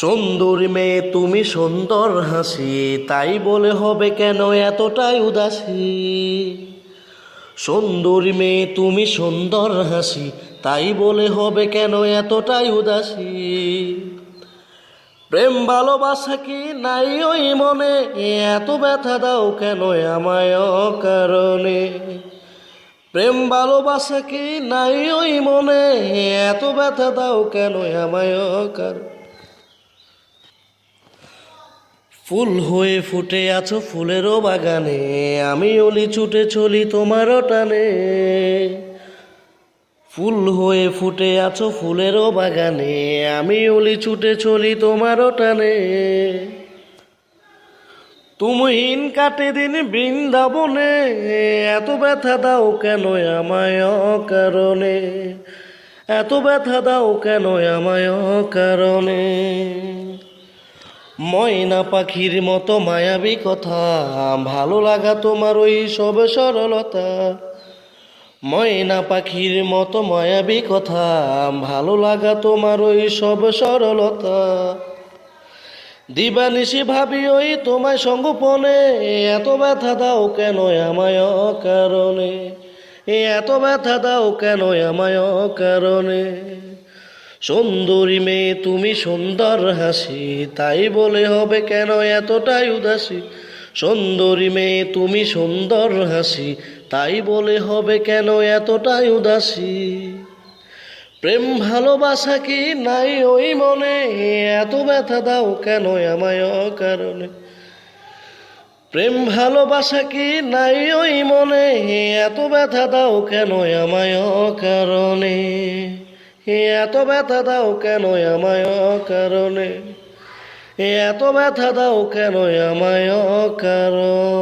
সুন্দরী মেয়ে, তুমি সুন্দর হাসি, তাই বলে হবে কেন এতটাই উদাসী? সুন্দরী মেয়ে, তুমি সুন্দর হাসি, তাই বলে হবে কেন এতটাই উদাসী? প্রেম ভালোবাসা কি নাই ওই মনে? এত ব্যথা দাও কেন আমায় কারণে প্রেম ভালোবাসা কি নাই ওই মনে? এত ব্যথা দাও কেন আমায় কারণ ফুল হয়ে ফুটে আছো ফুলেরও বাগানে, আমি অলি ছুটে চলি তোমারও টানে। ফুল হয়ে ফুটে আছো ফুলেরও বাগানে, আমি অলি ছুটে চলি তোমারও টানে। তুমিহীন কাটে দিন বৃন্দাবনে, এত ব্যথা দাও কেন আমায় কারণে এত ব্যথা দাও কেন আমায় কারণে ময়না পাখির মতো মায়াবী কথা, ভালো লাগা তোমার ওই সব সরলতা। ময়না পাখির মতো মায়াবী কথা, ভালো লাগা তোমার ওই সব সরলতা। দিবানিশি ভাবি ওই তোমায় সঙ্গোপনে এত ব্যথা দাও কেন আমায় কারণে এত ব্যথা দাও কেন আমায় কারণে সুন্দরী মেয়ে, তুমি সুন্দর হাসি। তাই বলে হবে কেন এতটাই উদাসী? সুন্দরী মেয়ে, তুমি সুন্দর হাসি। তাই বলে হবে কেন এতটাই উদাসী? প্রেম ভালোবাসা কি নাই ওই মনে? এত ব্যথা দাও কেন আমায় কারণে প্রেম ভালোবাসা কি নাই ওই মনে? এত ব্যথা দাও কেন আমায় কারণে এত ব্যথা দাও কেন আমায় কারণে এত ব্যথা দাও কেন আমায় কারণে